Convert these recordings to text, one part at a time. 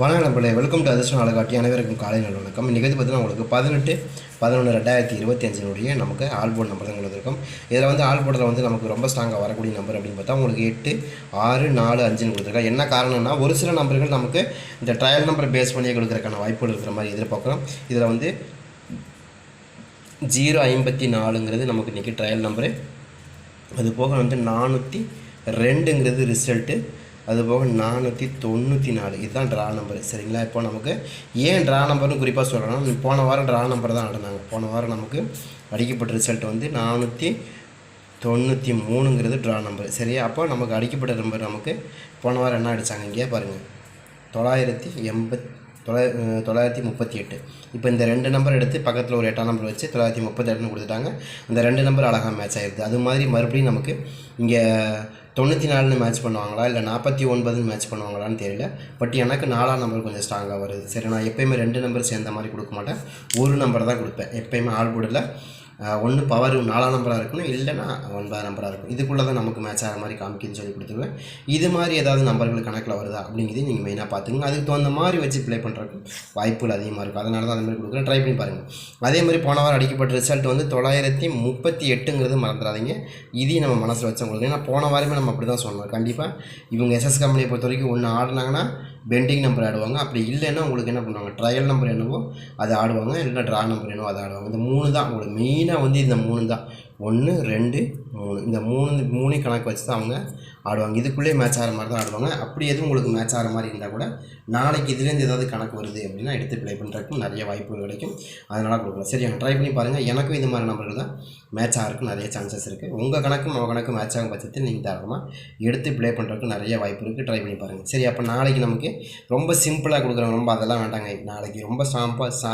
வணக்கம் நண்பர்களே welcome to அதிர்ஷ்டம் அழகாட்டி அனைவருக்கும் காலை நல்ல வணக்கம். இன்றைக்கி பார்த்தீங்கன்னா உங்களுக்கு பதினெட்டு பதினொன்று ரெண்டாயிரத்தி இருபத்தி அஞ்சினுடைய நமக்கு ஆல் போர்டு நம்பர் தான் உங்களுக்கு இருக்கும் இதில் வந்து ஆல் போர்டில் வந்து நமக்கு ரொம்ப ஸ்ட்ராங்காக வரக்கூடிய நம்பர் அப்படின்னு பார்த்தா உங்களுக்கு எட்டு ஆறு நாலு அஞ்சுன்னு கொடுத்துருக்கா என்ன காரணம்னா ஒரு சில நம்பர்கள் நமக்கு இந்த ட்ரையல் நம்பர் பேஸ் பண்ணியே கொடுக்குறக்கான வாய்ப்புகள் இருக்கிற மாதிரி எதிர்பார்க்குறோம். இதில் வந்து ஜீரோ ஐம்பத்தி நாலுங்கிறது நமக்கு இன்றைக்கி ட்ரையல் நம்பரு அது போக வந்து நானூற்றி ரெண்டுங்கிறது ரிசல்ட்டு அது போக நானூற்றி தொண்ணூற்றி நாலு. இதுதான் ட்ரா நம்பர் சரிங்களா? இப்போ நமக்கு ஏன் ட்ரா நம்பர்னு குறிப்பாக சொல்லணும். போன வாரம் ட்ரா நம்பர் தான் ஆடினாங்க. போன வாரம் நமக்கு அடிக்கப்பட்ட ரிசல்ட் வந்து நானூற்றி தொண்ணூற்றி மூணுங்கிறது ட்ரா நம்பர் சரியா? அப்போ நமக்கு அடிக்கப்பட்ட நம்பர் நமக்கு போன வாரம் என்ன அடித்தாங்க இங்கே பாருங்கள் தொள்ளாயிரத்தி எண்பத் தொள்ளா தொள்ளாயிரத்தி முப்பத்தி எட்டு. இப்போ இந்த ரெண்டு நம்பர் எடுத்து பக்கத்தில் ஒரு எட்டாம் நம்பர் வச்சு தொள்ளாயிரத்தி முப்பத்தெட்டுன்னு கொடுத்துட்டாங்க. அந்த ரெண்டு நம்பர் அழகாக மேட்ச் ஆயிடுது அது மாதிரி மறுபடியும் நமக்கு இங்கே தொண்ணூற்றி நாலுன்னு மேட்ச் பண்ணுவாங்களா? இல்லை நாற்பத்தி ஒன்பதுன்னு மேட்ச் பண்ணுவாங்களான்னு தெரியல. பட் எனக்கு நாலாம் நம்பர் கொஞ்சம் ஸ்ட்ராங்காக வருது. சரி நான் எப்போயுமே ரெண்டு நம்பர் சேர்ந்த மாதிரி கொடுக்க மாட்டேன். ஒரு நம்பர் தான் கொடுப்பேன். எப்போயுமே ஆள் போர்டில் ஒன்று பவர் நாலாம் நம்பராக இருக்கணும் இல்லைன்னா ஒன்பதாம் நம்பராக இருக்கும் இதுக்குள்ளே தான் நமக்கு மேட்ச் ஆகிற மாதிரி காமிக்குன்னு சொல்லி கொடுத்துருவேன். இது மாதிரி ஏதாவது நம்பர்கள் கணக்கில் வருதா அப்படிங்கிறது நீங்கள் மெயினாக பார்த்துங்க அதுக்கு தகுந்த மாதிரி வச்சு ப்ளே பண்ணுறதுக்கு வாய்ப்புகள் அதிகமாக இருக்கும். அதனால தான் அந்த மாதிரி கொடுக்குறேன். ட்ரை பண்ணி பாருங்கள் அதே மாதிரி போன வாரம் அடிக்கப்பட்ட ரிசல்ட் வந்து தொள்ளாயிரத்தி முப்பத்தி எட்டுங்கிறது மறந்துடாதீங்க. இதையும் நம்ம மனசில் வச்சவங்களுக்கு ஏன்னா போன வாரமே நம்ம அப்படி தான் சொன்னோம். கண்டிப்பாக இவங்க எஸ்எஸ் கம்பெனியை பொறுத்த வரைக்கும் ஒன்று ஆடினாங்கன்னா பெண்டிங் நம்பர் ஆடுவாங்க. அப்படி இல்லைன்னா உங்களுக்கு என்ன பண்ணுவாங்க? ட்ரையல் நம்பர் என்னவோ அதை ஆடுவாங்க. இல்லைன்னா ட்ரா நம்பர் என்னவோ அதை ஆடுவாங்க. இந்த மூணு தான் உங்களுக்கு மெயினாக வந்து இந்த மூணு தான். ஒன்று ரெண்டு மூணு. இந்த மூணு மூணு கணக்கு வச்சு தான் அவங்க ஆடுவாங்க. இதுக்குள்ளே மேட்ச் ஆகிற மாதிரி தான் ஆடுவாங்க. அப்படி எதுவும் உங்களுக்கு மேட்ச் ஆகிற மாதிரி இருந்தால் கூட நாளைக்கு இதுலேருந்து ஏதாவது கணக்கு வருது அப்படின்னா எடுத்து ப்ளே பண்ணுறதுக்கும் நிறைய வாய்ப்புகள் கிடைக்கும். அதனால் கொடுக்கலாம். சரி ட்ரை பண்ணி பாருங்கள் எனக்கும் இது மாதிரி நம்பர்கள் தான் மேட்ச் ஆகிறதுக்கு நிறைய சான்சஸ் இருக்குது உங்கள் கணக்கும் நம்ம கணக்கும் மேட்ச் ஆகும் பட்சத்தில் நீங்கள் தாராளமாக எடுத்து ப்ளே பண்ணுறதுக்கு நிறைய வாய்ப்பு இருக்குது ட்ரை பண்ணி பாருங்கள் சரி அப்போ நாளைக்கு நமக்கு ரொம்ப சிம்பிளாக கொடுக்குறவங்க ரொம்ப அதெல்லாம் வேண்டாங்க. நாளைக்கு ரொம்ப ஸ்ட்ராங்காக ஸ்டா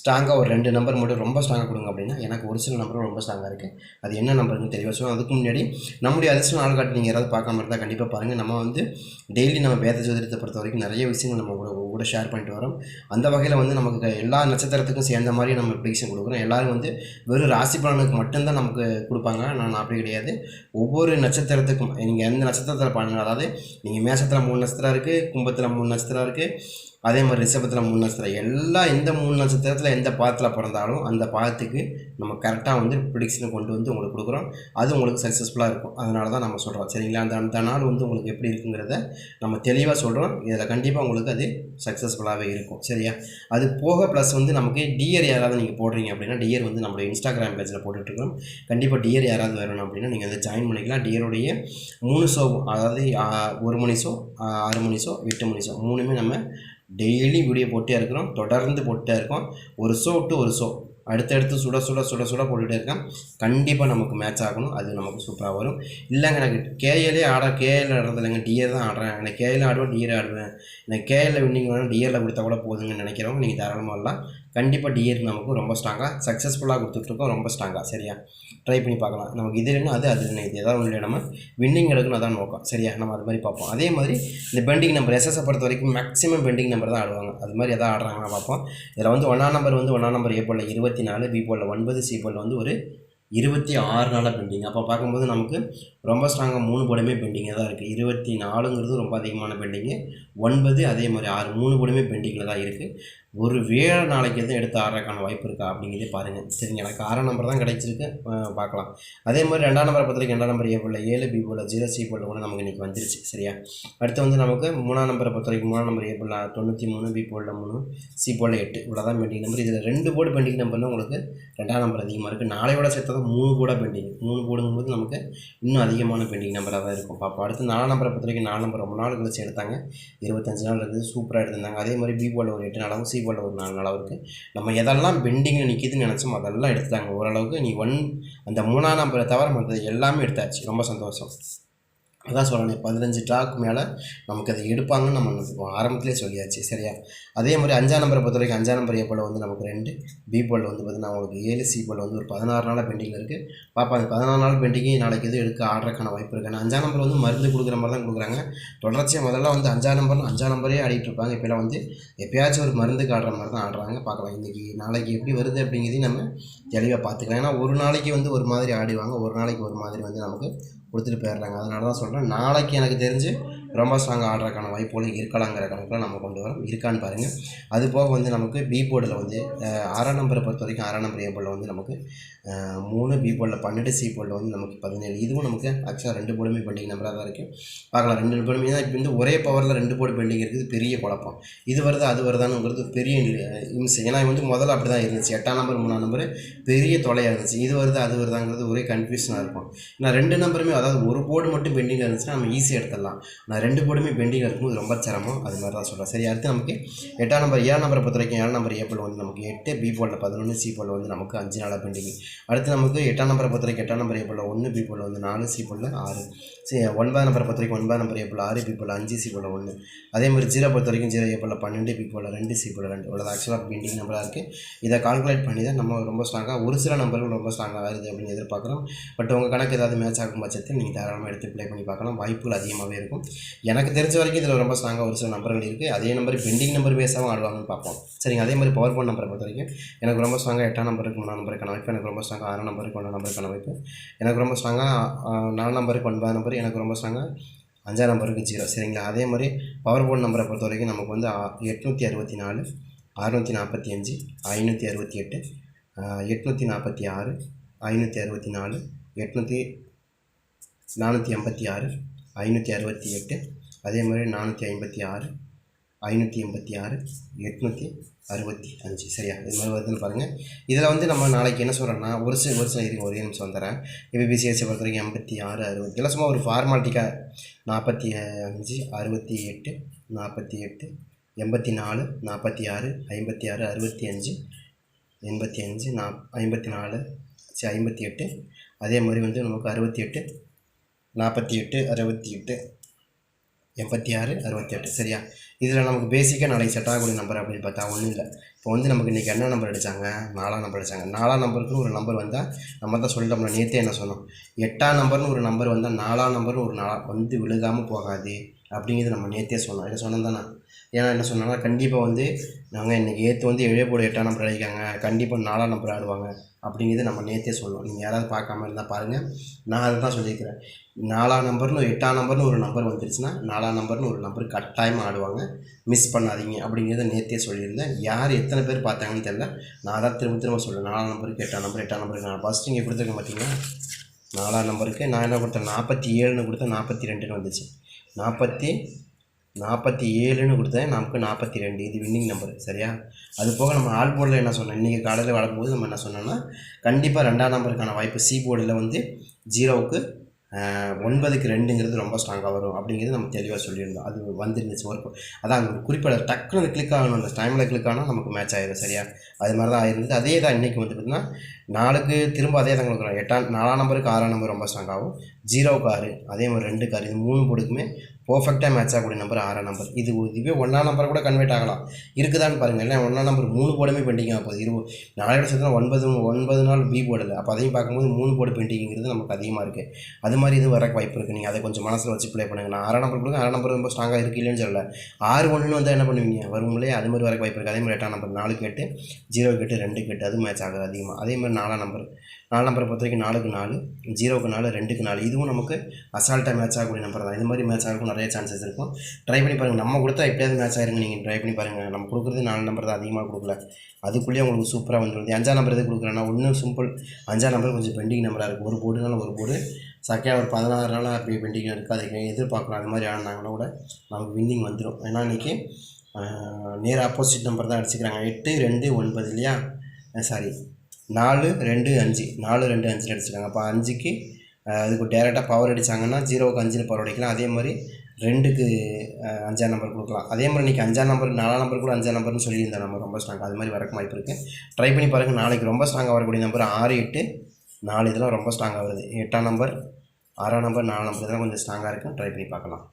ஸ்ட்ராங்காக ஒரு ரெண்டு நம்பர் மட்டும் ரொம்ப ஸ்ட்ராங்காக கொடுங்க அப்படின்னா எனக்கு ஒரு சில நம்பரும் ரொம்ப ஸ்ட்ராங்காக இருக்குது அது என்ன நம்பருன்னு தெரியும் சொல்லுவோம் அதுக்கு முன்னாடி நம்முடைய அதிர்ஷ்டம் நாள் காட்டி நீங்கள் யாராவது பார்க்காம இருந்தால் கண்டிப்பாக பாருங்கள் நம்ம வந்து டெய்லி நம்ம வேத ஜோதிடத்தை பொறுத்த வரைக்கும் நிறைய விஷயங்கள் நம்ம கூட கூட ஷேர் பண்ணிட்டு வரோம். அந்த வகையில் வந்து நமக்கு எல்லா நட்சத்திரத்துக்கும் சேர்ந்த மாதிரி நம்ம ப்ரிடிக்ஷன் கொடுக்குறோம். எல்லாரும் வந்து வெறும் ராசி பலனுக்கு மட்டும்தான் நமக்கு கொடுப்பாங்க. நான் அப்படி கிடையாது. ஒவ்வொரு நட்சத்திரத்துக்கும் நீங்கள் எந்த நட்சத்திரத்தில் பண்ணுங்க அதாவது நீங்கள் மேஷத்தில் மூணு நட்சத்திரம் இருக்குது கும்பத்தில் மூணு நட்சத்திரம் இருக்குது அதே மாதிரி ரிஷபத்தில் மூணு நட்சத்திரம். எல்லா எந்த மூணு நட்சத்திரத்தில் எந்த பாதத்தில் பிறந்தாலும் அந்த பாதத்துக்கு நம்ம கரெக்டாக வந்து ப்ரிடிக்ஷனை கொண்டு வந்து உங்களுக்கு கொடுக்குறோம். அது உங்களுக்கு சக்ஸஸ்ஃபுல்லாக இருக்கும். அதனால தான் நம்ம சொல்கிறோம் சரிங்களா? அந்த அந்த நாள் வந்து உங்களுக்கு எப்படி இருக்குங்கிறத நம்ம தெளிவாக சொல்கிறோம் இதில் கண்டிப்பாக உங்களுக்கு அது சக்ஸஸ்ஃபுல்லாகவே இருக்கும். சரியா? அது போக ப்ளஸ் வந்து நமக்கு டியர் யாராவது நீங்கள் போடுறீங்க அப்படின்னா டியர் வந்து நம்மளுடைய இன்ஸ்டாகிராம் பேஜில் போட்டுட்ருக்கோம் கண்டிப்பாக டியர் யாராவது வரணும் அப்படின்னா நீங்கள் வந்து ஜாயின் பண்ணிக்கலாம். டியருடைய மூணு ஷோ அதாவது ஒரு மணி ஷோ ஆறு மணி ஷோ எட்டு மணி ஷோ மூணுமே நம்ம டெய்லி வீடியோ போட்டே இருக்கிறோம் தொடர்ந்து போட்டே இருக்கோம் ஒரு ஷோ டு ஒரு ஷோ அடுத்தடுத்து சுட சுட சுட சுட போட்டுகிட்டே இருக்கேன். கண்டிப்பாக நமக்கு மேட்ச் ஆகணும். அது நமக்கு சூப்பராக வரும். இல்லைங்க எனக்கு கேஎல்லே ஆட கேஎல் ஆடுறது இல்லைங்க. டிஏர் தான் ஆடுறேன். எனக்கு கேஎல் ஆடுவேன் டிஏர் ஆடுவேன். எனக்கு கேஎல்ல வின்னிங் வேணும் டிஏரில் கொடுத்தா கூட போதுங்கன்னு நினைக்கிறவங்க நீங்கள் தாராளமாக வரலாம். கண்டிப்பாக டிஏர் நமக்கு ரொம்ப ஸ்ட்ராங்காக சக்ஸஸ்ஃபுல்லாக கொடுத்துட்ருக்கோம். ரொம்ப ஸ்ட்ராங்காக சரியா? ட்ரை பண்ணி பார்க்கலாம். நமக்கு இது இல்லைன்னா அது அது இல்லைன்னா இது. ஏதாவது இல்லை நம்ம வின்னிங் எடுக்கணும். அதான் நோக்கம். சரியா? நம்ம அது மாதிரி பார்ப்போம். அதே மாதிரி இந்த பெண்டிங் நம்பர் எஸ்எஸ்ஸை பொறுத்த வரைக்கும் மேக்ஸிமம் பெண்டிங் நம்பர் தான் ஆடுவாங்க. அது மாதிரி எதாவது ஆடுறாங்கன்னா பார்ப்போம். இதில் வந்து ஒன்றாம் நம்பர் வந்து ஒன்றாம் நம்பர் ஏ இருபது இருபத்தி நாலு பி போலில் ஒன்பது சி போலில் வந்து ஒரு இருபத்தி ஆறு நாளாக பெண்டிங் அப்போ பார்க்கும்போது நமக்கு ரொம்ப ஸ்ட்ராங்காக மூணு போர்டுமே பெண்டிங்காக தான் இருக்குது இருபத்தி நாலுங்கிறது ரொம்ப அதிகமான பெண்டிங்கு ஒன்பது அதே மாதிரி ஆறு மூணு போர்டுமே பெண்டிங்கில் தான் இருக்குது ஒரு வேளை நாளைக்கு எதுவும் எடுத்து ஆடுறதுக்கான வாய்ப்பு இருக்கா அப்படிங்கிறதே பாருங்கள் சரிங்க எனக்கு ஆறாம் நம்பர் தான் கிடைச்சிருக்கு. பார்க்கலாம். அதே மாதிரி ரெண்டாம் நம்பரை பொறுத்தவரைக்கும் ரெண்டாம் நம்பர் ஏ போல் ஏழு பி போல் ஜீரோ சி போல் கூட நமக்கு இன்றைக்கி வந்துருச்சு. சரியா? அடுத்து வந்து நமக்கு மூணாம் நம்பரை பொறுத்த வரைக்கும் மூணாம் நம்பர் ஏ போல் தொண்ணூற்றி மூணு பி போலில் மூணு சி போல எட்டு. இவ்வளோ தான் பெண்டிங் நம்பர் இதில் ரெண்டு போர்டு பெண்டிங் நம்பர்னு உங்களுக்கு ரெண்டாம் நம்பர் அதிகமாக இருக்குது நாளையோட சேர்த்து தான் மூணு கூட பெண்டிங் மூணு போடுங்கும்போது நமக்கு இன்னும் அதிகமான பெண்டிங் நம்பராக தான் இருக்கும். பார்ப்போம் அடுத்து நாலாம் நம்பரை பொறுத்த வரைக்கும் நாலு நம்பர் ரொம்ப நாள் கழிச்சு எடுத்தாங்க. இருபத்தஞ்சு நாள் இருந்து சூப்பராக எடுத்திருந்தாங்க. அதே மாதிரி பி போலில் ஒரு எட்டு நாளாகவும் சி போலில் ஒரு நாலு நாளாகவும் இருக்குது நம்ம எதெல்லாம் பெண்டிங்கில் நிற்கிதுன்னு நினச்சோம் அதெல்லாம் எடுத்துட்டாங்க ஓரளவுக்கு நீ ஒன் அந்த மூணாம் நம்பரை தவிர மற்றது எல்லாமே எடுத்தாச்சு. ரொம்ப சந்தோஷம். அதான் சொல்லணும் பதினஞ்சு ட்ராக்கு மேலே நமக்கு அதை எடுப்பாங்கன்னு நம்ம ஆரம்பத்திலே சொல்லியாச்சு சரியா? அதே மாதிரி அஞ்சாம் நம்பரை பொறுத்த வரைக்கும் அஞ்சாம் நம்பர் ஏ போல் வந்து நமக்கு ரெண்டு பி போல் வந்து பார்த்தீங்கன்னா உங்களுக்கு ஏழு சி போல் வந்து ஒரு பதினாறு நாளாக பெண்டிங்கில் இருக்குது பாப்பா அந்த பதினாறு நாள் பெண்டிங்கு நாளைக்கு எதுவும் எடுக்க ஆடுறதுக்கான வாய்ப்பு இருக்குது அஞ்சாம் நம்பர் வந்து மருந்து கொடுக்குற மாதிரி தான் கொடுக்குறாங்க. தொடர்ச்சியாக முதல்ல வந்து அஞ்சாம் நம்பர்னு அஞ்சாம் நம்பரே ஆடிட்டு இருப்பாங்க. இப்போலாம் வந்து எப்பயாச்சும் ஒரு மருந்துக்கு ஆடுற மாதிரி தான் ஆடுறாங்க. பார்க்கலாம் இன்றைக்கி நாளைக்கு எப்படி வருது அப்படிங்கிறதையும் நம்ம தெளிவாக பார்த்துக்கலாம். ஏன்னா ஒரு நாளைக்கு வந்து ஒரு மாதிரி ஆடிவாங்க. ஒரு நாளைக்கு ஒரு மாதிரி வந்து நமக்கு கொடுத்துட்டு போயிடுறாங்க. அதனால தான் சொல்கிறேன் நாளைக்கு எனக்கு தெரிஞ்சு ரொம்ப ஸ்ட்ராங் ஆடுறதுக்கான வாய்ப்புகளும் இருக்கலாங்கிற கணக்கில் நம்ம கொண்டு வரோம் இருக்கான்னு பாருங்கள் அது போக வந்து நமக்கு பி போர்டில் வந்து ஆறாம் நம்பரை பொறுத்த வரைக்கும் ஆறாம் நம்பர் ஏ போர்டில் வந்து நமக்கு மூணு பி போர்டில் பன்னெண்டு சி போர்டில் வந்து நமக்கு பதினேழு. இதுவும் நமக்கு ஆக்சுவலாக ரெண்டு போர்டுமே பெண்டிங் நம்பராக தான் இருக்குது பார்க்கலாம். ரெண்டு போர்டுமே தான் இப்போ வந்து ஒரே பவரில் ரெண்டு போர்டு பெண்டிங் இருக்குது. பெரிய குழப்பம். இது வருது அது வருதானுங்கிறது பெரிய இம்சை ஏன்னா வந்து முதல்ல அப்படி தான் இருந்துச்சு. எட்டாம் நம்பர் மூணாம் நம்பர் பெரிய தொலையாக இருந்துச்சு. இது வருது அது வருதாங்கிறது ஒரே கன்ஃபியூஷனாக இருக்கும். நான் ரெண்டு நம்பருமே அதாவது ஒரு போர்டு மட்டும் பெண்டிங் இருந்துச்சுன்னா நம்ம ஈஸியாக எடுத்துடலாம். நான் ரெண்டு போர்டுமே பெண்டிங்கில் இருக்கும்போது ரொம்ப சிரமம். அது மாதிரி தான் சொல்கிறேன் சரி அடுத்து நமக்கு எட்டாம் நம்பர் ஏழாம் நம்பரை பொறுத்த வரைக்கும் ஏழாம் நம்பர் ஏப்பிள் வந்து நமக்கு எட்டு பி போர்டில் பதினொன்று சி போர்டில் வந்து நமக்கு அஞ்சு நாளாக பெண்டிங் அடுத்து நமக்கு எட்டாம் நம்பரை பொறுத்த வரைக்கும் எட்டாம் நம்பர் ஏப்பிள் ஒன்று பி போர்டில் வந்து நாலு சி போர்டில் ஆறு. சரி ஒன்பதாம் நம்பரை பொறுத்த வரைக்கும் ஒன்பதாம் நம்பர் ஏப்பிள் ஆறு பி போர்டில் அஞ்சு சி போர்டில் ஒன்று அதே மாதிரி ஜீரோ பொறுத்த வரைக்கும் ஜீரோ ஏப்பிளில் பன்னெண்டு பி போர்டில் ரெண்டு சி போர்டில் ரெண்டு. இவ்வளோ ஆக்சுவலாக பெண்டிங் நம்பராக இருக்குது இதை கால்குலேட் பண்ணி தான் நம்ம ரொம்ப ஸ்ட்ராங்காக ஒரு சில நம்பர்கள் ரொம்ப ஸ்ட்ராங்காக வருது அப்படின்னு எதிர்பார்க்குறோம். பட் உங்கள் கணக்கு ஏதாவது மேட்ச் ஆகும் பட்சத்தில் நீங்கள் தாராளமாக எடுத்து ப்ளே பண்ணி பார்க்கலாம். வாய்ப்புகள் அதிகமாகவே இருக்கும். எனக்கு தெரிஞ்ச வரைக்கும் இதில் ரொம்ப ஸ்ட்ராங்காக ஒரு சில நம்பர்கள் இருக்குது அதே நம்பர் பெண்டிங் நம்பர் பேஸாகவும் ஆடுவாங்கன்னு பார்ப்போம். சரிங்க அதே மாதிரி பவர் ஃபோன் நம்பரை பொறுத்த வரைக்கும் எனக்கு ரொம்ப ஸ்ட்ராங்காக எட்டாம் நம்பருக்கு மூணாம் நம்பருக்கான வாய்ப்பு. எனக்கு ரொம்ப ஸ்ட்ராங்காக ஆறாம் நம்பருக்கு ஒன்றாம் நம்பருக்கான வாய்ப்பு. எனக்கு ரொம்ப ஸ்ட்ராங்காக நாலு நம்பருக்கு ஒன்பதாம் நம்பர் எனக்கு ரொம்ப ஸ்ட்ராங்காக அஞ்சாம் நம்பருக்கு ஜீரோ சரிங்களா? அதே மாதிரி பவர் போர்ட் நம்பரை பொறுத்த வரைக்கும் நமக்கு வந்து ஆ- எட்நூற்றி அறுபத்தி நாலு அறுநூற்றி நாற்பத்தி அஞ்சு ஐநூற்றி அறுபத்தி எட்டு எட்நூற்றி நாற்பத்தி ஆறு ஐநூற்றி அறுபத்தி நாலு எட்நூற்றி நானூற்றி எண்பத்தி ஆறு ஐநூற்றி அறுபத்தி எட்டு அதே மாதிரி நானூற்றி ஐம்பத்தி ஆறு ஐநூற்றி எண்பத்தி ஆறு எட்நூற்றி அறுபத்தி அஞ்சு. சரியா? இது மாதிரி வருதுன்னு பாருங்கள் இதில் வந்து நம்ம நாளைக்கு என்ன சொல்கிறோன்னா ஒரு சில ஒரு சில இருக்கு ஒரே நிமிஷம் வந்துடுறேன். இப்போ பிசிஎஸ்சி பொறுத்த வரைக்கும் எண்பத்தி ஆறு அறுபது. இதெல்லாம் சும்மா ஒரு ஃபார்மாலிட்டிக்காக நாற்பத்தி அஞ்சு அறுபத்தி எட்டு நாற்பத்தி எட்டு எண்பத்தி நாலு நாற்பத்தி ஆறு ஐம்பத்தி ஆறு அறுபத்தி அஞ்சு எண்பத்தி அஞ்சு நா ஐம்பத்தி நாலு ஐம்பத்தி எட்டு. அதே மாதிரி வந்து நமக்கு அறுபத்தி எட்டு நாற்பத்தி எட்டு அறுபத்தி எட்டு எண்பத்தி ஆறு அறுபத்தி எட்டு சரியா? இதில் நமக்கு பேசிக்காக நாளைக்கு செட் ஆகக்கூடிய நம்பர் அப்படின்னு பார்த்தா ஒன்றும் இல்லை. இப்போ வந்து நமக்கு இன்றைக்கி என்ன நம்பர் அடித்தாங்க நாலாம் நம்பர் அடித்தாங்க நாலாம் நம்பருக்குன்னு ஒரு நம்பர் வந்தால் நம்ம தான் சொல்லிட்டோம் நேற்றே என்ன சொன்னோம்? எட்டாம் நம்பர்னு ஒரு நம்பர் வந்தால் நாலாம் நம்பர்னு ஒரு நாளாக வந்து விழுகாமல் போகாது அப்படிங்கிறது நம்ம நேற்றே சொன்னோம். என்ன சொன்னோம் தானே? ஏன்னா என்ன சொன்னாங்கன்னா கண்டிப்பாக வந்து நாங்கள் இன்றைக்கி ஏற்று வந்து ஏழே போட எட்டாம் நம்பர் அடிக்காங்க கண்டிப்பாக நாலாம் நம்பர் ஆடுவாங்க. அப்படிங்கிறது நம்ம நேற்றே சொன்னோம் நீங்கள் யாராவது பார்க்காம இருந்தால் பாருங்கள் நான் அதை தான் சொல்லியிருக்கிறேன். நாலாம் நம்பர்னு எட்டாம் நம்பர்னு ஒரு நம்பர் வந்துருச்சுன்னா நாலாம் நம்பர்னு ஒரு நம்பர் கட்டாயமாக ஆடுவாங்க. மிஸ் பண்ணாதீங்க அப்படிங்கிறத நேற்றே சொல்லியிருந்தேன். யார் எத்தனை பேர் பார்த்தாங்கன்னு தெரியல. நான் தான் திரும்ப திரும்ப சொல்கிறேன் நாலாம் நம்பருக்கு எட்டாம் நம்பர் எட்டாம் நம்பருக்கு நான் ஃபஸ்ட் நீங்கள் கொடுத்துருக்கேன் பார்த்தீங்களா நாலாம் நம்பருக்கு நான் என்ன கொடுத்தேன்? நாற்பத்தி ஏழுன்னு கொடுத்தேன். நாற்பத்தி ரெண்டுன்னு வந்துச்சு. நாற்பத்தி நாற்பத்தி ஏழுன்னு கொடுத்தேன். நமக்கு நாற்பத்தி ரெண்டு. இது வின்னிங் நம்பர் சரியா? அது போக நம்ம ஆல் போர்டில் என்ன சொன்னோம்? இன்றைக்கி காலையில் வளரும்போது நம்ம என்ன சொன்னோம்னா கண்டிப்பாக ரெண்டாம் நம்பருக்கான வாய்ப்பு சி போர்டில் வந்து ஜீரோவுக்கு ஒன்பதுக்கு ரெண்டுங்கிறது ரொம்ப ஸ்ட்ராங்காக வரும் அப்படிங்கிறது நம்ம தெளிவாக சொல்லியிருந்தோம். அது வந்துருந்துச்சு ஒரு அதான் அங்கே குறிப்பிட டக்குனு கிளிக் ஆகணும். அந்த டைமில் கிளிக் ஆனால் நமக்கு மேட்ச் ஆயிடும் சரியா? அது மாதிரி தான் ஆயிருந்தது. அதே தான் இன்றைக்கி வந்து பார்த்திங்கன்னா நாலுக்கு திரும்ப அதே தான் கொடுக்குறோம். எட்டாம் நாலாம் நம்பருக்கு ஆறாம் நம்பர் ரொம்ப ஸ்ட்ராங்காகும் ஜீரோவுக்கு ஆறு அதே மாதிரி ரெண்டுக்கு ஆறு. இது மூணு போடுக்குமே பர்ஃபெக்டாக மேட்ச் ஆகக்கூடிய நம்பர் ஆறாம் நம்பர் இது இதுவே ஒன்றாம் நம்பர் கூட கன்வெர்ட் ஆகலாம். இருக்குதான்னு பாருங்கள் இல்லை ஒன்றாம் நம்பர் மூணு போர்டுமே பெண்டிங் ஆகும் போகுது. இருபது நாளையோட சேர்த்து ஒன்பது ஒன்பது நாள் பி போர்டில் அப்போ அதையும் பார்க்கும்போது மூணு போர்டு பெண்டிங்கிறது நமக்கு அதிகமாக இருக்குது அது மாதிரி இது வரக்கு வாய்ப்பு இருக்குது நீங்கள் அதை கொஞ்சம் மனசில் வச்சு ப்ளே பண்ணுங்கள் நான் ஆறாம் நம்பர் கொடுங்க ஆறாம் நம்பர் ரொம்ப ஸ்ட்ராங்காக இருக்கு இல்லைன்னு சொல்லலை. ஆறு ஒன்றுன்னு வந்தால் என்ன பண்ணுவீங்க? வருங்களே அது மாதிரி வரக்கு வாய்ப்பு இருக்குது அதே மாதிரி எட்டாம் நம்பர் நாலு கேட்டு ஜீரோ கேட்டு ரெண்டு கேட்டு அது மேட்ச் ஆகுது அதிகமாக அதே மாதிரி நாலாம் நம்பர் நாலு நம்பரை பொறுத்த வரைக்கும் நாலுக்கு நாலு ஜீரோக்கு நாலு ரெண்டுக்கு நாலு. இதுவும் நமக்கு அசால்ட்டாக மேட்ச் ஆகக்கூடிய நம்பர் தான். இது மாதிரி மேட்ச் ஆகும் ஆகிறதுக்கும் நிறைய சான்சஸ் இருக்கும் ட்ரை பண்ணி பாருங்கள் நம்ம கொடுத்தா எப்படியாவது மேட்ச் ஆயிருங்க. நீங்கள் ட்ரை பண்ணி பாருங்கள் நம்ம கொடுக்குறது நாலு நம்பர் தான் அதிகமாக கொடுக்கல. அதுக்குள்ளேயே உங்களுக்கு சூப்பராக வந்துருது. அஞ்சாம் நம்பர் எது கொடுக்குறேன்னா ஒன்றும் சிம்பிள் அஞ்சாம் நம்பர் கொஞ்சம் பெண்டிங் நம்பராக இருக்குது ஒரு போர்டுனால ஒரு போர்டு சக்கையாக ஒரு பதினாறு நாளாக அப்படி பெண்டிங் இருக்குது அதுக்கு எதிர்பார்க்கலாம் அது மாதிரி ஆடினாங்கன்னா கூட நமக்கு வின்னிங் வந்துடும் ஏன்னா இன்றைக்கி நேர் ஆப்போசிட் நம்பர் தான் அடிச்சுக்கிறாங்க. எட்டு ரெண்டு ஒன்பது இல்லையா? சாரி நாலு ரெண்டு அஞ்சு. நாலு ரெண்டு அஞ்சில் அடிச்சுக்காங்க அப்போ அஞ்சுக்கு அதுக்கு டேரெக்டாக பவர் அடித்தாங்கன்னா ஜீரோவுக்கு அஞ்சில் பவர் அடிக்கலாம். அதே மாதிரி ரெண்டுக்கு அஞ்சாறு அஞ்சாம் நம்பர் கொடுக்கலாம். அதே மாதிரி இன்றைக்கி அஞ்சாம் நம்பர் நாலாம் நம்பர் கூட அஞ்சாம் நம்பர்னு சொல்லியிருந்தேன் நம்ம. ரொம்ப ஸ்ட்ராங் அது மாதிரி வரக்கு வாய்ப்பு இருக்குது ட்ரை பண்ணி பாருங்கள் நாளைக்கு ரொம்ப ஸ்ட்ராங்காக வரக்கூடிய நம்பர் ஆறு எட்டு நாலு இதெல்லாம் ரொம்ப ஸ்ட்ராங்காக வருது. எட்டாம் நம்பர் ஆறாம் நம்பர் நாலாம் நம்பர் இதெல்லாம் கொஞ்சம் ஸ்ட்ராங்காக இருக்கும் ட்ரை பண்ணி பார்க்கலாம்.